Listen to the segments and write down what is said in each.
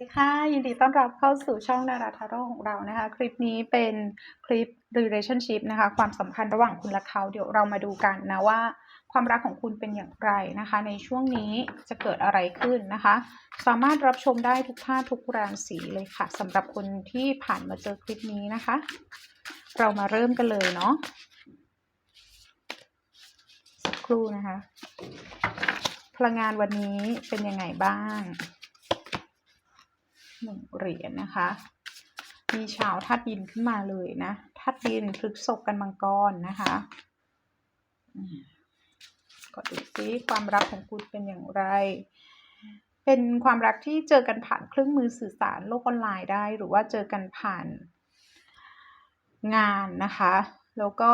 สวัสดีค่ะ ยินดีต้อนรับเข้าสู่ช่องนาราทาโร่ของเรานะคะ คลิปนี้เป็นคลิป relationship นะคะ ความสัมพันธ์ระหว่างคุณและเขาเดี๋ยวเรามาดูกันนะว่า ความรักของคุณเป็นอย่างไรนะคะ ในช่วงนี้จะเกิดอะไรขึ้นนะคะ สามารถรับชมได้ทุกท่าทุกราศีเลยค่ะสำหรับคนที่ผ่านมาเจอคลิปนี้นะคะ เรามาเริ่มกันเลยเนาะสักครู่นะคะ พลังงานวันนี้เป็นยังไงบ้าง หนึ่งเหรียญนะคะ มีชาวธาตุดินขึ้นมาเลยนะธาตุดินพฤกษกกันมังกรนะคะก็ดูซิความรักของคุณเป็นอย่างไร เป็นความรักที่เจอกันผ่านเครื่องมือสื่อสารโลกออนไลน์ได้ หรือว่าเจอกันผ่านงานนะคะ แล้วก็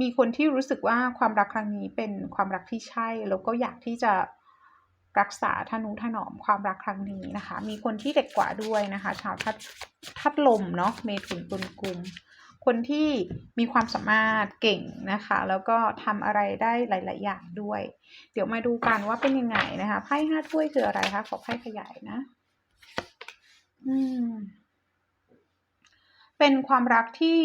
มีคนที่รู้สึกว่าความรักครั้งนี้เป็นความรักที่ใช่ แล้วก็อยากที่จะ รักษาทนุถนอมความรักครั้งนี้นะคะ มีคนที่เด็กกว่าด้วยนะคะ ชาวทัดทัดลมเนาะเมถุนตุลกุม คนที่มีความสามารถเก่งนะคะ แล้วก็ทำอะไรได้หลาย ๆ อย่างด้วย เดี๋ยวมาดูกันว่าเป็นยังไงนะคะไพ่ห้าถ้วยคืออะไรคะขอไพ่ขยายนะ อืม เป็นความรักที่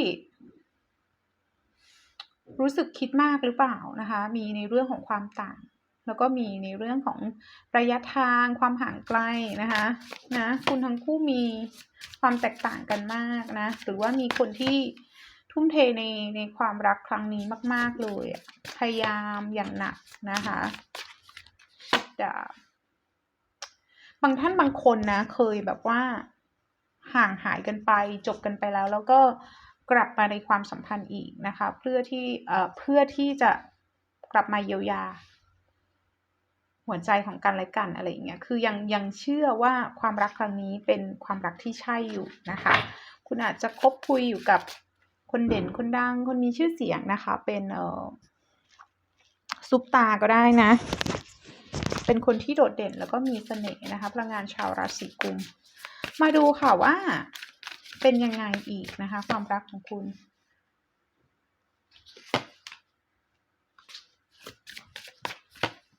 รู้สึกคิดมากหรือเปล่านะคะ มีในเรื่องของความต่าง แล้วก็มีในเรื่องของระยะทางความห่างไกลนะคะนะคุณทั้งคู่มีความแตกต่างกันมากนะ หรือว่ามีคนที่ทุ่มเทในในความรักครั้งนี้มาก ๆ เลย พยายามอย่างหนักนะคะดาบบางท่านบางคนนะ เคยแบบว่าห่างหายกันไปจบกันไปแล้ว แล้วก็กลับมาในความสัมพันธ์อีกนะคะ เพื่อที่เอ่อเพื่อที่จะกลับมาเยียวยา หัวใจของกันและกันอะไรอย่างเงี้ย คือยังยังเชื่อว่าความรักครั้งนี้เป็นความรักที่ใช่อยู่นะคะ คุณอาจจะคบคุยอยู่กับคนเด่นคนดังคนมีชื่อเสียงนะคะ เป็นเอ่อซุปตาก็ได้นะ เป็นคนที่โดดเด่นแล้วก็มีเสน่ห์นะคะพลังงานชาวราศีกุม มาดูค่ะว่าเป็นยังไงอีกนะคะ ความรักของคุณ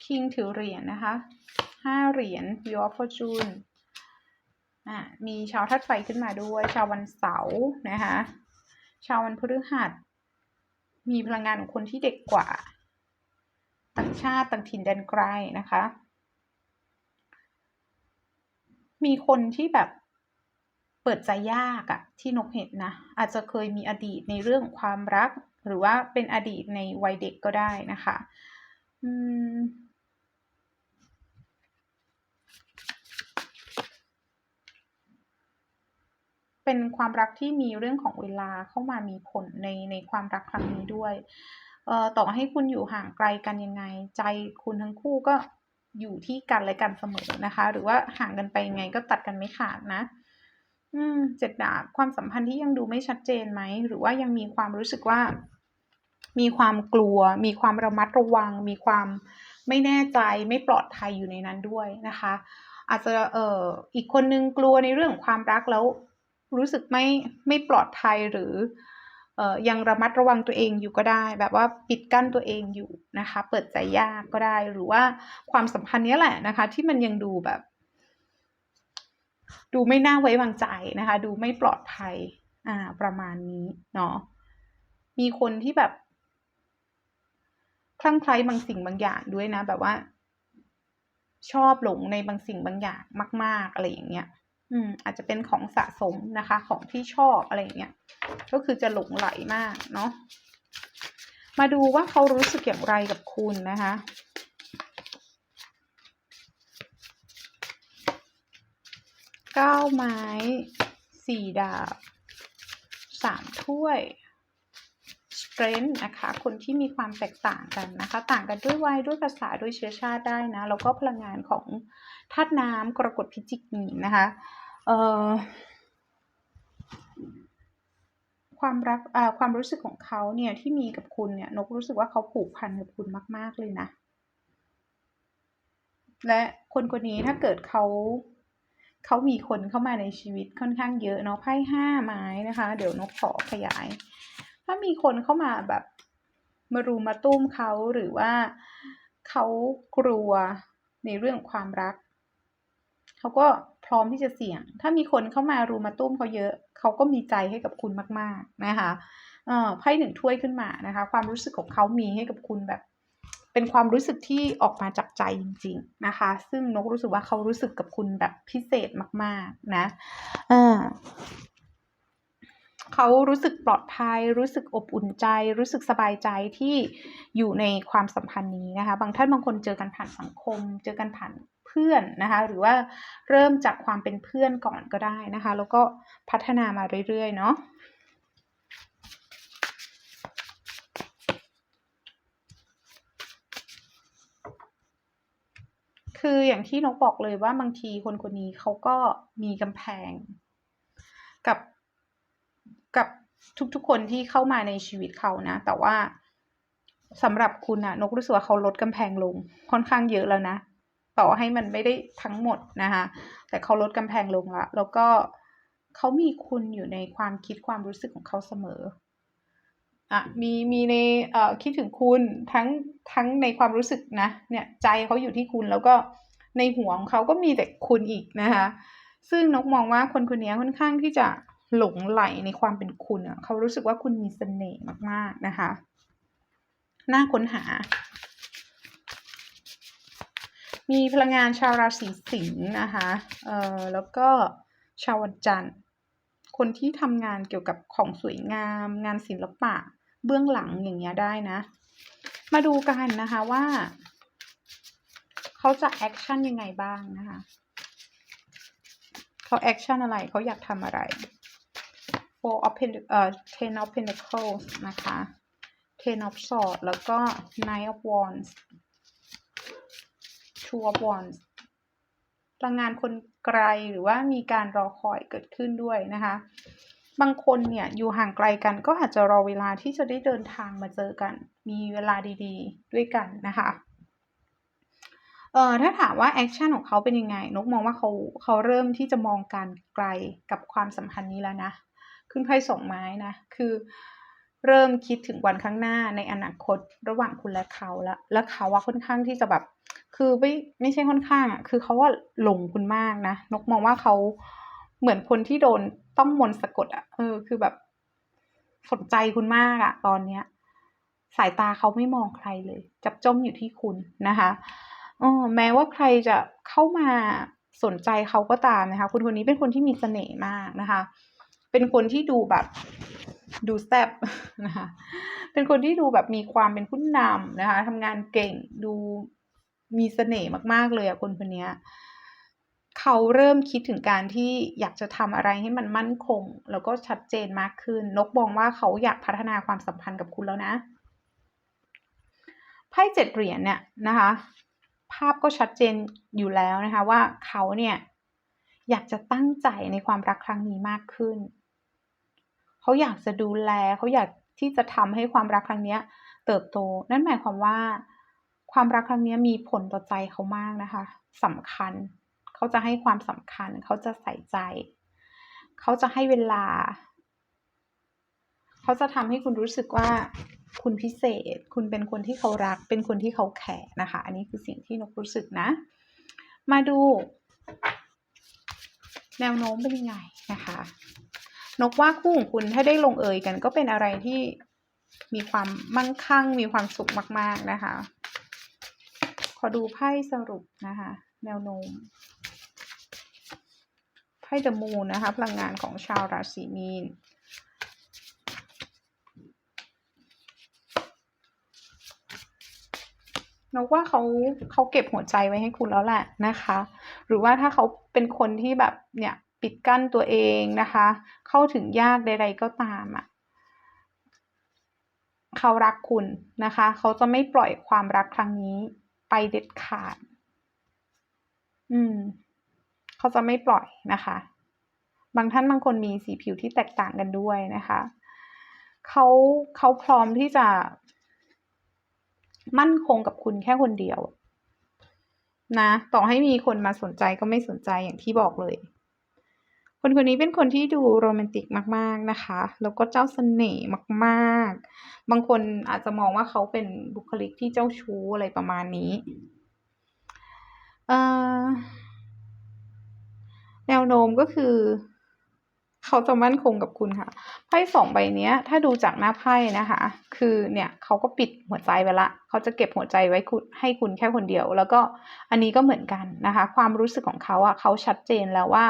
คิงถือเหรียญนะคะห้าเหรียญ Wheel of Fortune อ่ามีชาวธาตุไฟขึ้นมาด้วย ชาววันเสาร์นะคะ ชาววันพฤหัส มีพลังงานของคนที่เด็กกว่า ต่างชาติต่างถิ่นแดนไกลนะคะ มีคนที่แบบเปิดใจยากอะที่นกเห็นนะ อาจจะเคยมีอดีตในเรื่องความรัก หรือว่าเป็นอดีตในวัยเด็กก็ได้นะคะ อืม เป็นความรักที่มีเรื่องของเวลาเข้ามามีผลในในความรักครั้งนี้ด้วยเอ่อต่อให้คุณอยู่ห่างไกลกันยังไง ใจคุณทั้งคู่ก็อยู่ที่กันและกันเสมอนะคะ หรือว่าห่างกันไปยังไงก็ตัดกันไม่ขาดนะ อืมเจ็ดดาบความสัมพันธ์ที่ยังดูไม่ชัดเจนไหมหรือว่ายังมีความรู้สึกว่า มีความกลัว มีความระมัดระวัง มีความไม่แน่ใจไม่ปลอดภัยอยู่ในนั้นด้วยนะคะ อาจจะเอ่ออีกคนนึงกลัวในเรื่องของความรักแล้ว รู้สึกไม่ไม่ปลอดภัยหรือเอ่อยังระมัดระวังตัวเองอยู่ก็ได้ แบบว่าปิดกั้นตัวเองอยู่นะคะ เปิดใจยากก็ได้หรือว่าความสัมพันธ์นี้แหละนะคะ ที่มันยังดูแบบ ดูไม่น่าไว้วางใจนะคะ ดูไม่ปลอดภัย อ่า ประมาณนี้เนาะมีคนที่แบบคลั่งไคล้บางสิ่งบางอย่างด้วยนะ แบบว่า ชอบหลงในบางสิ่งบางอย่างมาก ๆ อะไรอย่างเงี้ย อืมอาจจะเป็นของสะสมนะคะ ของที่ชอบอะไรเงี้ยก็คือจะหลงไหลมากเนาะมาดูว่าเขารู้สึกอย่างไรกับคุณนะคะเก้าไม้สี่ดาบสามถ้วย strength นะคะ คนที่มีความแตกต่างกันนะคะ ต่างกันด้วยวัยด้วยภาษาด้วยเชื้อชาติได้นะ แล้วก็พลังงานของธาตุน้ำกรกฎพิจิกมีนนะคะ ความรักความรู้สึกของเขาเนี่ยที่มีกับคุณเนี่ยนกรู้สึกว่าเขาผูกพันกับคุณมาก ๆ เลยนะ และคนคนนี้ถ้าเกิดเขาเขามีคนเข้ามาในชีวิตค่อนข้างเยอะเนาะไพ่ห้าไม้นะคะ เดี๋ยวนกขอขยาย ถ้ามีคนเข้ามาแบบมารุมมาตุ้มเขาหรือว่าเขากลัวในเรื่องความรัก เขาก็ พร้อมที่จะเสี่ยง ถ้ามีคนเข้ามารุมาตุ้มเขาเยอะ เขาก็มีใจให้กับคุณมาก ๆ นะคะเอ่อไพ่หนึ่งถ้วยขึ้นมานะคะ ความรู้สึกของเขามีให้กับคุณแบบ เป็นความรู้สึกที่ออกมาจากใจจริง ๆ นะคะ ซึ่งนกรู้สึกว่าเขารู้สึกกับคุณแบบพิเศษมาก ๆ นะอ่าเขารู้สึกปลอดภัย รู้สึกอบอุ่นใจ รู้สึกสบายใจที่อยู่ในความสัมพันธ์นี้นะคะ บางท่านบางคนเจอกันผ่านสังคม เจอกันผ่าน พื่อนนะคะ หรือว่าเริ่มจากความเป็นเพื่อนก่อนก็ได้นะคะ แล้วก็พัฒนามาเรื่อยๆเนาะคืออย่างที่นกบอกเลยว่าบางทีคนคนนี้เขาก็มีกำแพง กับกับทุกๆคนที่เข้ามาในชีวิตเขานะ แต่ว่าสำหรับคุณอะนกรู้สึกว่าเขาลดกำแพงลงค่อนข้างเยอะแล้วนะ ต่อให้มันไม่ได้ทั้งหมดนะคะแต่เขาลดกำแพงลงละแล้วก็เขามีคุณอยู่ในความคิดความรู้สึกของเขาเสมออะมีมีในเอ่อคิดถึงคุณทั้งทั้งในความรู้สึกนะเนี่ยใจเขาอยู่ที่คุณแล้วก็ในหัวของเขาก็มีแต่คุณอีกนะคะซึ่งนกมองว่าคนคนนี้ค่อนข้างที่จะหลงไหลในความเป็นคุณอะเขารู้สึกว่าคุณมีเสน่ห์มากๆนะคะ น่าค้นหา มีพลังงานชาวราศีสิงห์นะคะเอ่อแล้วก็ชาววันจันทร์ คนที่ทำงานเกี่ยวกับของสวยงาม งานศิลปะ เบื้องหลังอย่างเงี้ยได้นะ มาดูกันนะคะว่าเขาจะแอคชั่นยังไงบ้างนะคะเขาแอคชั่นอะไรเขาอยากทำอะไร four of pen เอ่อ ten of pentacles นะคะ ten of swords แล้วก็ nine of wands two of wands พลังงานคนไกลหรือว่ามีการรอคอยเกิดขึ้นด้วยนะคะ บางคนเนี่ยอยู่ห่างไกลกันก็อาจจะรอเวลาที่จะได้เดินทางมาเจอกัน มีเวลาดีๆ ด้วยกันนะคะเอ่อถ้าถามว่าแอคชั่นของเขาเป็นยังไง นกมองว่าเขาเขาเริ่มที่จะมองการไกลกับความสัมพันธ์นี้แล้วนะ ขึ้นไพ่สองไม้นะ คือเริ่มคิดถึงวันข้างหน้าในอนาคตระหว่างคุณและเขาแล้วแล้วเขาว่าค่อนข้างที่จะแบบ คือไม่ไม่ใช่ค่อนข้างอะคือเขาว่าหลงคุณมากนะนกมองว่าเขาเหมือนคนที่โดนต้องมนต์สะกดอะเออ คือแบบสนใจคุณมากอะ ตอนเนี้ย สายตาเขาไม่มองใครเลย จับจ้องอยู่ที่คุณนะคะอ๋อแม้ว่าใครจะเข้ามาสนใจเขาก็ตามนะคะ คุณคนนี้เป็นคนที่มีเสน่ห์มากนะคะ เป็นคนที่ดูแบบดูแซ่บนะคะ เป็นคนที่ดูแบบมีความเป็นผู้นำนะคะทำงานเก่งดู มีเสน่ห์มากๆเลยอะคนคนนี้เขาเริ่มคิดถึงการที่อยากจะทำอะไรให้มันมั่นคง แล้วก็ชัดเจนมากขึ้น นกมองว่าเขาอยากพัฒนาความสัมพันธ์กับคุณแล้วนะไพ่เจ็ดเหรียญเนี่ยนะคะ ภาพก็ชัดเจนอยู่แล้วนะคะ ว่าเขาเนี่ยอยากจะตั้งใจในความรักครั้งนี้มากขึ้น เขาอยากจะดูแล เขาอยากที่จะทำให้ความรักครั้งนี้เติบโต นั่นหมายความว่า ความรักครั้งนี้มีผลต่อใจเขามากนะคะสำคัญ เขาจะให้ความสำคัญ เขาจะใส่ใจ เขาจะให้เวลา เขาจะทำให้คุณรู้สึกว่าคุณพิเศษ คุณเป็นคนที่เขารัก เป็นคนที่เขาแคร์นะคะ อันนี้คือสิ่งที่นกรู้สึกนะ มาดู แนวโน้มเป็นยังไงนะคะ นกว่าคู่ของคุณถ้าได้ลงเอยกัน ก็เป็นอะไรที่มีความมั่งคั่ง มีความสุขมาก ๆนะคะ ดูไพ่สรุปนะคะ แนวโน้มไพ่เดมูนนะคะ พลังงานของชาวราศีมีนนกว่าเขาเขาเก็บหัวใจไว้ให้คุณแล้วแหละนะคะ หรือว่าถ้าเขาเป็นคนที่แบบเนี่ยปิดกั้นตัวเองนะคะ เข้าถึงยากใด ๆก็ตามอะเขารักคุณนะคะ เขาจะไม่ปล่อยความรักครั้งนี้ ไปเด็ดขาด อืม เขาจะไม่ปล่อยนะคะ บางท่านบางคนมีสีผิวที่แตกต่างกันด้วยนะคะเขาเขาพร้อมที่จะ มั่นคงกับคุณแค่คนเดียว นะ ต่อให้มีคนมาสนใจก็ไม่สนใจอย่างที่บอกเลย คนคนนี้เป็นคนที่ดูโรแมนติกมาก ๆนะคะ แล้วก็เจ้าเสน่ห์มาก ๆ บางคนอาจจะมองว่าเขาเป็นบุคลิกที่เจ้าชู้อะไรประมาณนี้เอ่อแนวโน้มก็คือ เขาจะมั่นคงกับคุณค่ะไพ่สองใบเนี้ยถ้าดูจากหน้าไพ่นะคะ คือเนี่ยเขาก็ปิดหัวใจไว้ละเขาจะเก็บหัวใจไว้คุณให้คุณแค่คนเดียว แล้วก็อันนี้ก็เหมือนกันนะคะ ความรู้สึกของเขาอะเขาชัดเจนแล้วว่า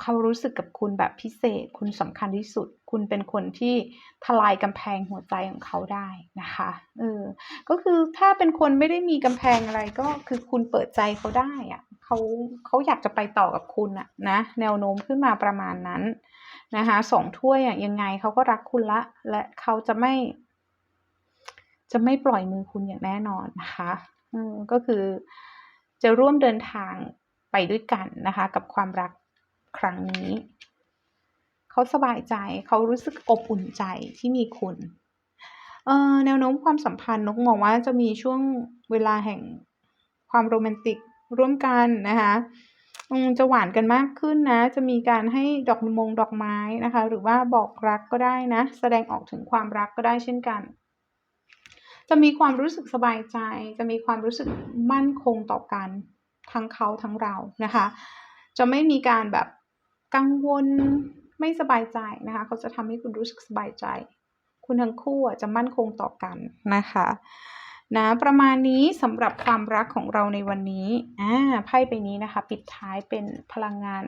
เขารู้สึกกับคุณแบบพิเศษ คุณสำคัญที่สุด คุณเป็นคนที่ทลายกำแพงหัวใจของเขาได้นะคะเออก็คือถ้าเป็นคนไม่ได้มีกำแพงอะไรก็คือคุณเปิดใจเขาได้อะเขาเขาอยากจะไปต่อกับคุณอะนะแนวโน้มขึ้นมาประมาณนั้นนะคะสองถ้วยอะยังไงเขาก็รักคุณละ และเขาจะไม่ จะไม่ปล่อยมือคุณอย่างแน่นอนนะคะเออก็คือจะร่วมเดินทางไปด้วยกันนะคะ กับความรัก ครั้งนี้ เขาสบายใจเขารู้สึกอบอุ่นใจที่มีคุณเอ่อแนวโน้มความสัมพันธ์นกมองว่าจะมีช่วงเวลาแห่งความโรแมนติกร่วมกันนะคะอืมจะหวานกันมากขึ้นนะ จะมีการให้ดอกมงดอกไม้นะคะ หรือว่าบอกรักก็ได้นะ แสดงออกถึงความรักก็ได้เช่นกัน จะมีความรู้สึกสบายใจ จะมีความรู้สึกมั่นคงต่อกันทั้งเขาทั้งเรานะคะ จะไม่มีการแบบ กังวลไม่สบายใจนะคะ เขาจะทำให้คุณรู้สึกสบายใจ คุณทั้งคู่จะมั่นคงต่อกันนะคะนะประมาณนี้สำหรับความรักของเราในวันนี้อ่าไพ่ใบนี้นะคะ ปิดท้ายเป็นพลังงาน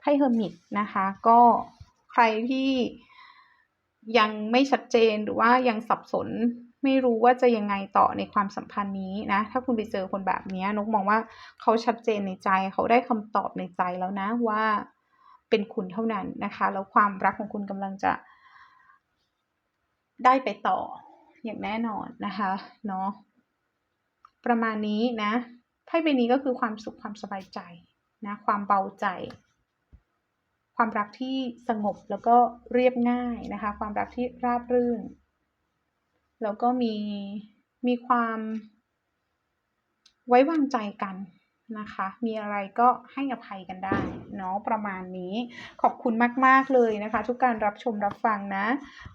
ไพ่เฮอร์มิตนะคะ ก็ใครที่ยังไม่ชัดเจนหรือว่ายังสับสน ไม่รู้ว่าจะยังไงต่อในความสัมพันธ์นี้นะ ถ้าคุณไปเจอคนแบบนี้นกมองว่าเขาชัดเจนในใจเขาได้คำตอบในใจแล้วนะว่าเป็นคุณเท่านั้นนะคะ แล้วความรักของคุณกำลังจะ ได้ไปต่ออย่างแน่นอนนะคะเนาะประมาณนี้นะไพ่ใบนี้ก็คือความสุขความสบายใจนะความเบาใจ ความรักที่สงบแล้วก็เรียบง่ายนะคะ ความรักที่ราบรื่น แล้วก็มีมีความไว้วางใจกันนะคะ มีอะไรก็ให้อภัยกันได้เนาะประมาณนี้ ขอบคุณมาก ๆ เลยนะคะ ทุกการรับชมรับฟังนะ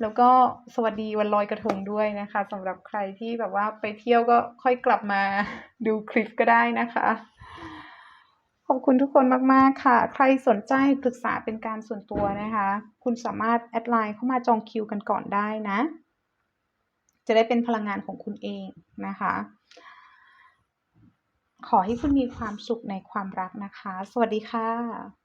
แล้วก็สวัสดีวันลอยกระทงด้วยนะคะสำหรับใครที่แบบว่าไปเที่ยวก็ค่อยกลับมาดูคลิปก็ได้นะคะ ขอบคุณทุกคนมาก ๆ ค่ะ ใครสนใจปรึกษาเป็นการส่วนตัวนะคะ คุณสามารถแอดไลน์เข้ามาจองคิวกันก่อนได้นะ จะได้เป็นพลังงานของคุณเองนะคะ ขอให้คุณมีความสุขในความรักนะคะ สวัสดีค่ะ